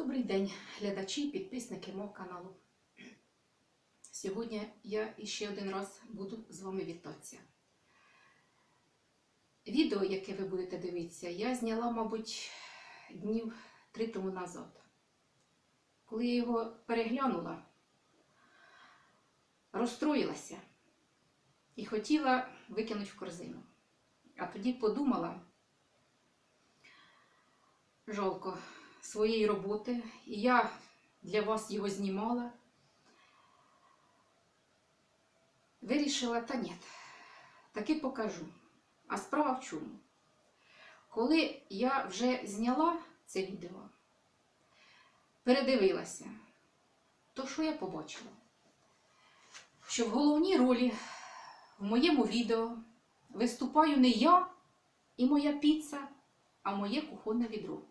Добрий день, глядачі і підписники мого каналу. Сьогодні я іще один раз буду з вами вітатися. Відео, яке ви будете дивитися, я зняла, мабуть, днів три тому назад. Коли я його переглянула, розстроїлася і хотіла викинути в корзину. А тоді подумала, жалко своєї роботи, і я для вас його знімала. Вирішила, та ні, таки покажу. А справа в чому? Коли я вже зняла це відео, передивилася, то що я побачила? Що в головній ролі в моєму відео виступаю не я і моя піца, а моє кухонне відро.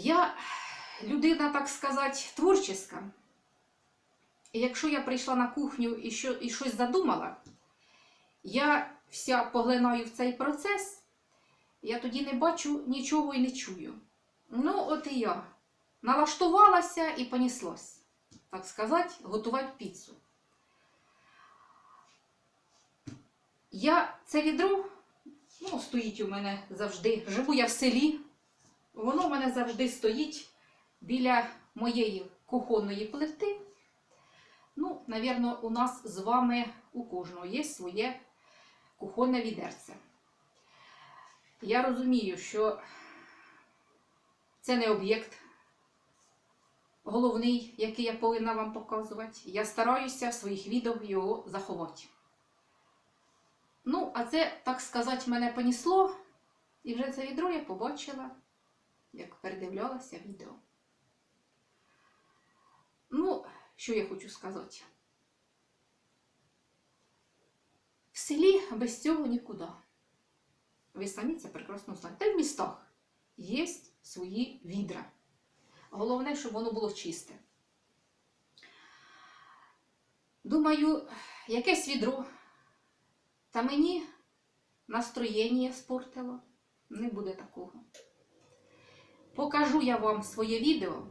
Я людина, так сказати, творческа. І якщо я прийшла на кухню і, що, і щось задумала, я вся поглинаю в цей процес, я тоді не бачу нічого і не чую. Ну, от і я налаштувалася і поніслась, так сказати, готувати піцу. Я це відро, ну, стоїть у мене завжди. Живу я в селі, воно в мене завжди стоїть біля моєї кухонної плити. Ну, навірно, у нас з вами у кожного є своє кухонне відерце. Я розумію, що це не об'єкт головний, який я повинна вам показувати. Я стараюся в своїх відео його заховати. Ну, а це, так сказати, мене понісло, і вже це відро я побачила, як передивлялася відео. Ну, що я хочу сказати? В селі без цього нікуди. Ви самі це прекрасно знаєте. Та й в містах є свої відра. Головне, щоб воно було чисте. Думаю, якесь відро. Та мені настроєння спортило. Не буде такого. Покажу я вам своє відео.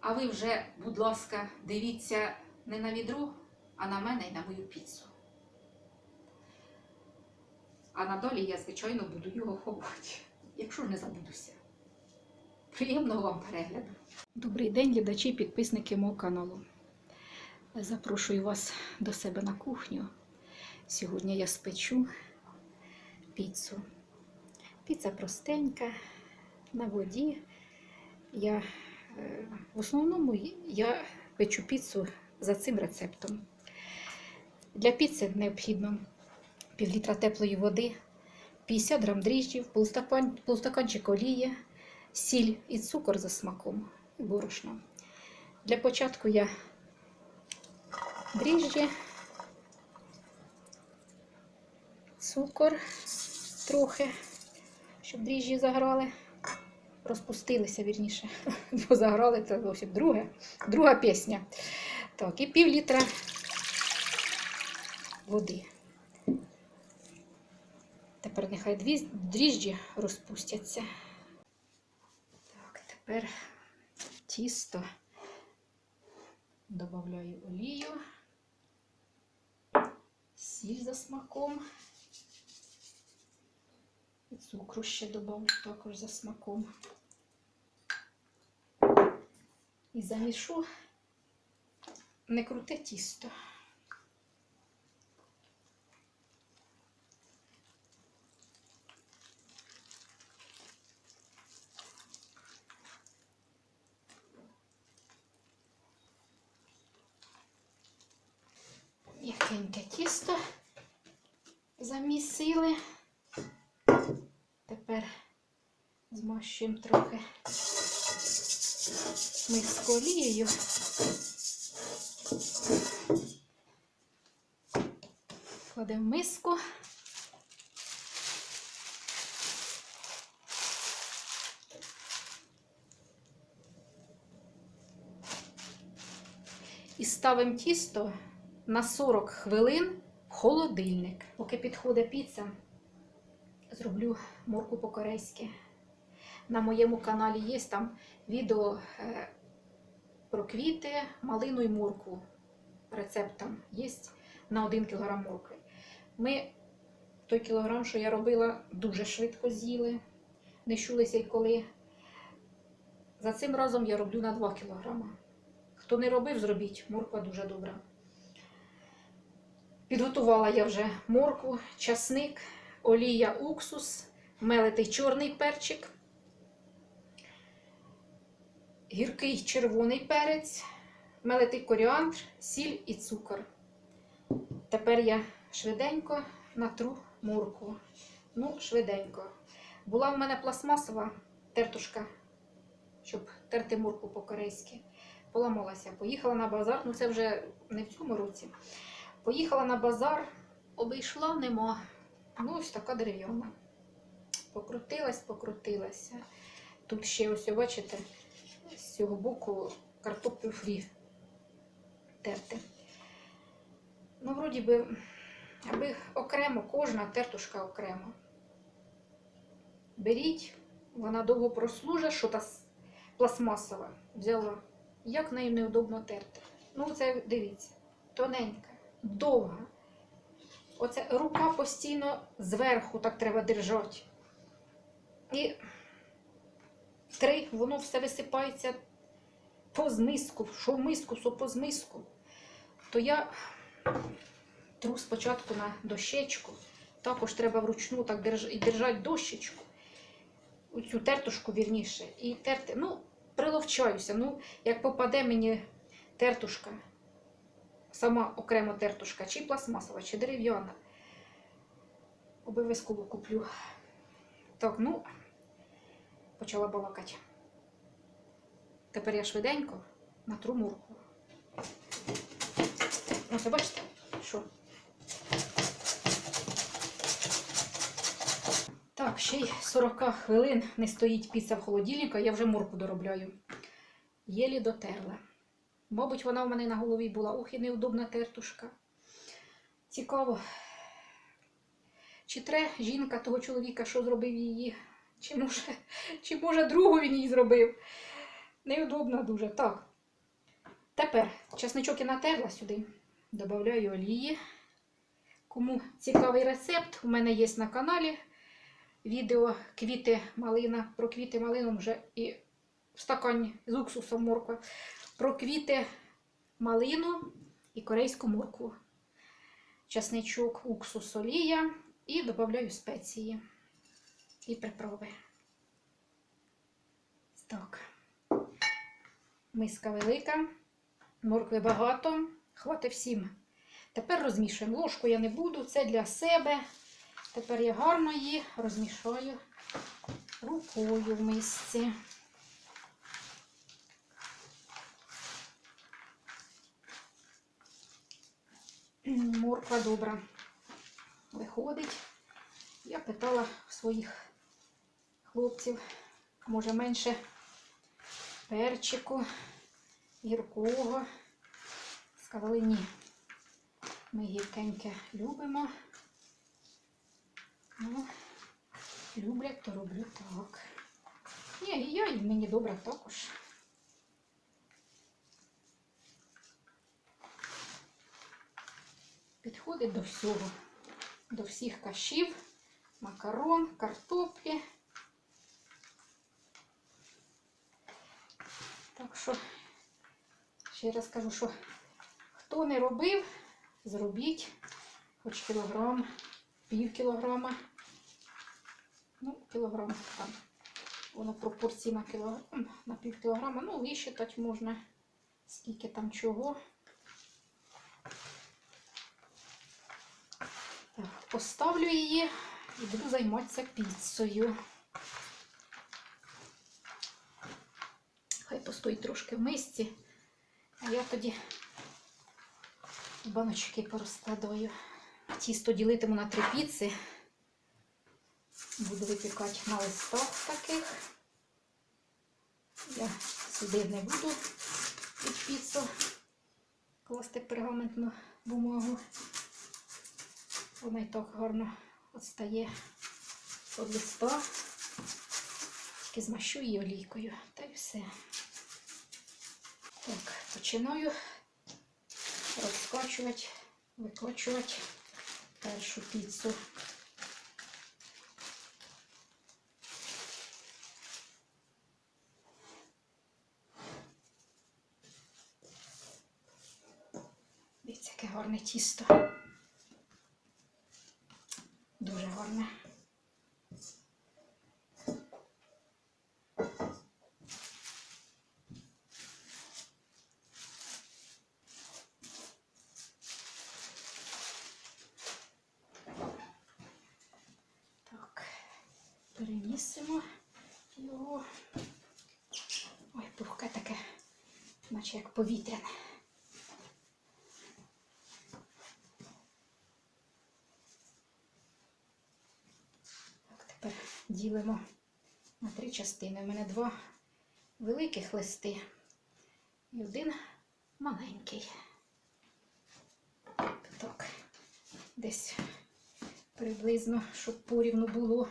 А ви вже, будь ласка, дивіться не на відро, а на мене і на мою піцу. А надалі я, звичайно, буду його ховати, якщо ж не забудуся. Приємного вам перегляду. Добрий день, глядачі і підписники мого каналу. Запрошую вас до себе на кухню. Сьогодні я спечу піцу. Піца простенька, на воді. Я Е, В основному я печу піцу за цим рецептом. Для піци необхідно пів літра теплої води, 50 грам дріжджів, полстаканчик олії, сіль і цукор за смаком і борошно. Для початку я дріжджі, цукор трохи, щоб дріжджі заграли розпустилися, вірніше, бо заграли це зовсім друге, друга пісня. Так, і пів літра води. Тепер нехай дві дріжджі розпустяться. Так, тепер тісто додаю олію, сіль за смаком. Цукру ще додам також за смаком. І замішу не круте тісто. Якеньке тісто замісили. Тепер змащуємо трохи миску олією. Кладемо миску. І ставимо тісто на 40 хвилин в холодильник. Поки підходить піца, зроблю морку по-корейськи. На моєму каналі є там відео е, про квіти, малину і моркву. Рецепт там є на 1 кг моркви. Ми той кілограм, що я робила, дуже швидко з'їли. Не чулися й коли. За цим разом я роблю на 2 кілограма. Хто не робив, зробіть. Морква дуже добра. Підготувала я вже моркву, часник, олія уксус, мелитий чорний перчик, гіркий червоний перець, мелитий коріандр, сіль і цукор. Тепер я швиденько натру моркву. Ну, швиденько. Була в мене пластмасова тертушка, щоб терти моркву по-корейськи. Поламалася. Поїхала на базар, ну це вже не в цьому році. Поїхала на базар, обійшла нема. Ну, ось така дерев'яна. Покрутилась, покрутилася. Тут ще ось, бачите, з цього боку картоплю фрі терти. Ну, вроді би, аби окремо, кожна тертушка окремо. Беріть, вона довго прослужить, що та пластмасова взяла. Як нею неудобно терти. Ну, це дивіться, тоненька, довга. Оце рука постійно зверху так треба держати. І три, воно все висипається по змиску, що в миску, що по змиску. То я тру спочатку на дощечку. Також треба вручну так держати дощечку. Цю тертушку вірніше. І терти. Ну, приловчаюся. Ну, як попаде мені тертушка, сама окремо тертушка, чи пластмасова, чи дерев'яна. Обов'язково куплю. Так, ну, почала балакати. Тепер я швиденько натру мурку. Ось, бачите, що? Так, ще й 40 хвилин не стоїть піца в холодильнику, я вже морку доробляю. Єлі дотерла. Мабуть, вона в мене на голові була. Ох, і неудобна тертушка. Цікаво. Чи тре жінка того чоловіка, що зробив її? Чи може, чи може другу він її зробив? Неудобно дуже. Так. Тепер часничок я натерла сюди. Добавляю олії. Кому цікавий рецепт, у мене є на каналі відео квіти малина. Про квіти малину вже і в стакані з уксусом морква. Про квіти малину і корейську моркву. Часничок, уксус, олія і додаю спеції і приправи. Так. Миска велика, моркви багато, хватить всім. Тепер розмішуємо. Ложку я не буду, це для себе. Тепер я гарно її розмішаю рукою в мисці. Морква добра виходить. Я питала своїх хлопців, може менше перчику, гіркого. Сказали ні. Ми гіркеньке любимо. Ну, люблять, то роблю так. Ні, і я і мені добре також. Підходить до всього, до всіх кашів, макарон, картоплі. Так що, ще раз кажу, що хто не робив, зробіть хоч кілограм, пів кілограма. Ну, кілограм там. Воно пропорційна кілограм, на пів кілограма. Ну, вищитати можна, скільки там чого. Так, поставлю її і буду займатися піцею. Хай постоїть трошки в мисці, а я тоді баночки порозкладаю. Тісто ділитиму на три піци. Буду випікати на листах таких. Я сюди не буду під піцу класти пергаментну бумагу. Вона і так гарно відстає від листа. Трошки змащу її олійкою, та й все. Так, починаю розкачувати, викочувати першу піцу. Дивіться, яке гарне тісто. Дуже гарне. Так, перемісимо його. Ой, пухке таке, наче як повітряне. Так, тепер ділимо на три частини. У мене два великих листи і один маленький. Так, десь приблизно, щоб порівну було.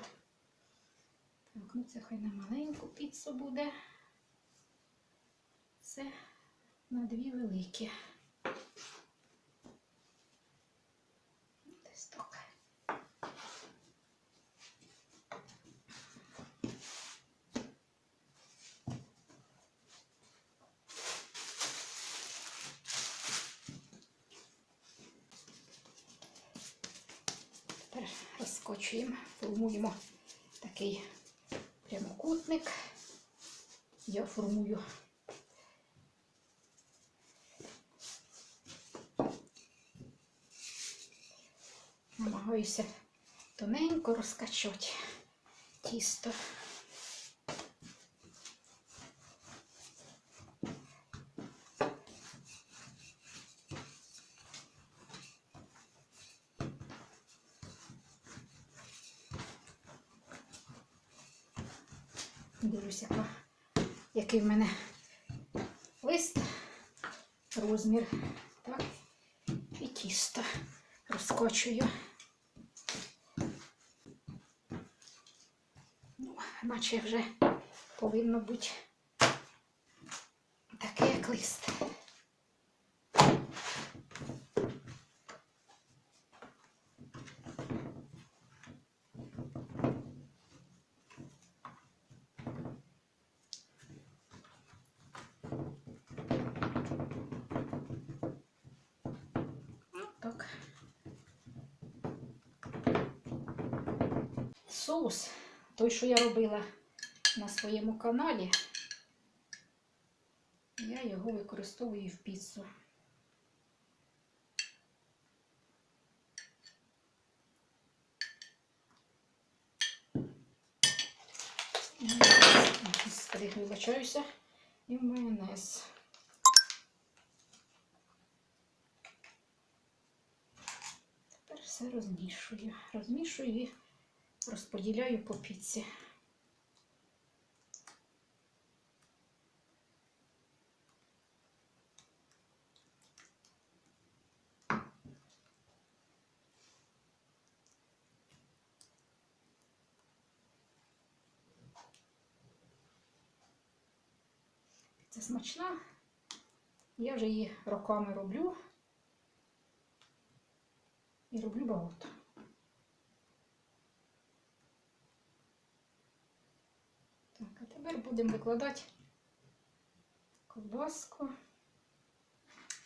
Так, ну це хай на маленьку піцу буде. Це на дві великі. Тепер розкочуємо, формуємо такий прямокутник. Я формую намагаюся тоненько розкачати тісто. Дивлюся, який в мене лист, розмір. Так, і тісто розкочую. Ну, наче вже повинно бути таке, як лист. Ну, Так. Той, що я робила на своєму каналі, я його використовую в піцу. Господи, вибачаюся. І майонез. Тепер все розмішую. Розмішую і розподіляю по піці. Це смачна. Я вже її роками роблю. І роблю багато. Так, а тепер будемо викладати ковбаску,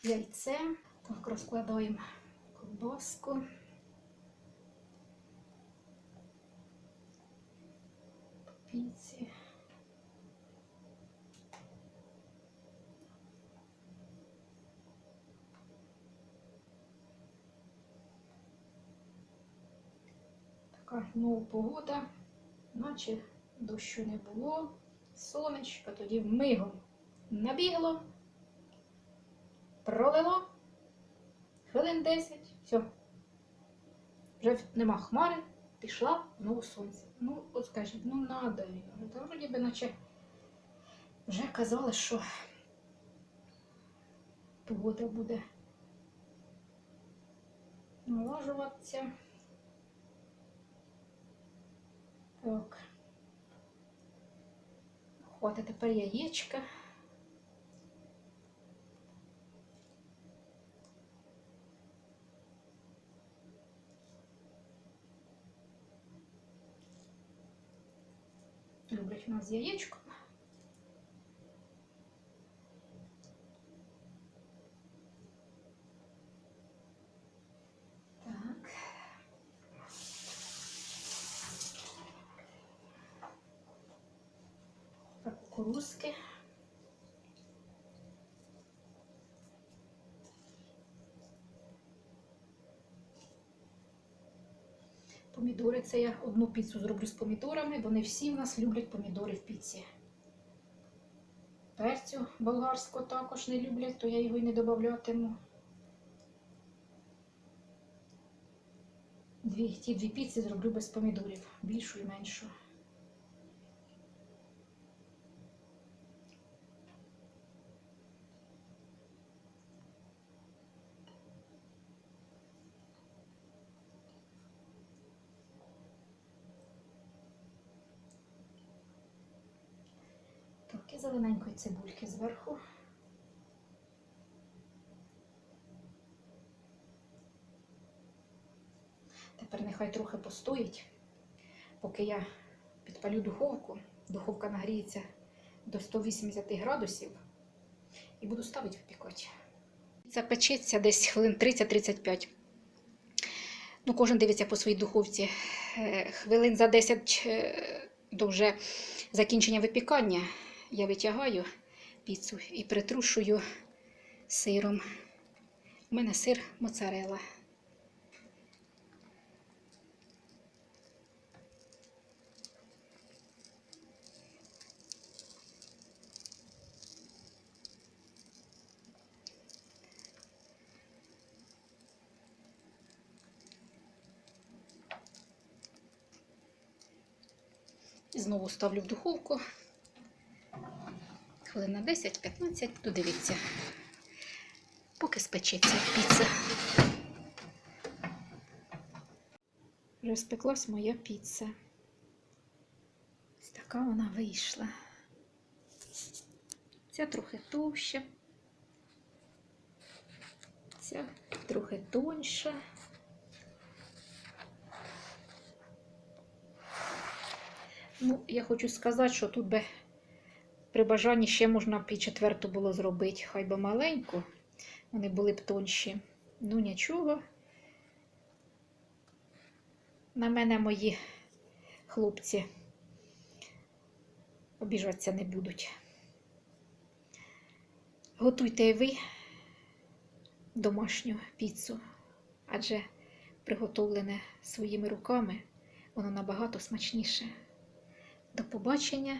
яйце. Так, розкладаємо ковбаску. Піці. Така ну, погода, наче дощу не було, сонечко, тоді мигом набігло, пролило, хвилин 10, все. Вже нема хмари, пішла знову сонце. Ну, от скажіть, ну надо він. Та вроді би наче вже казали, що погода буде налажуватися. Так. Хватить тепер яєчка. Люблять у нас з кукурузки. Помідори це я одну піцу зроблю з помідорами, бо не всі в нас люблять помідори в піці. Перцю болгарського також не люблять, то я його й не додаватиму. Дві, ті дві піці зроблю без помідорів, більшу і меншу. Трохи зелененької цибульки зверху. Тепер нехай трохи постоїть, поки я підпалю духовку. Духовка нагріється до 180 градусів і буду ставити випікати. Це печеться десь хвилин 30-35. Ну, кожен дивиться по своїй духовці. Е, Хвилин за 10 е, до вже закінчення випікання я витягаю піцу і притрушую сиром. У мене сир моцарелла. Знову ставлю в духовку. Хвилин на 10-15, додивіться, поки спечеться піца. Вже спеклась моя піца. Ось така вона вийшла. Ця трохи товща, ця трохи тоньша. Ну, я хочу сказати, що тут би при бажанні ще можна б і четверту було зробити, хай би маленьку, вони були б тонші. Ну нічого. На мене мої хлопці обіжатися не будуть. Готуйте ви домашню піцу, адже приготовлене своїми руками, воно набагато смачніше. До побачення,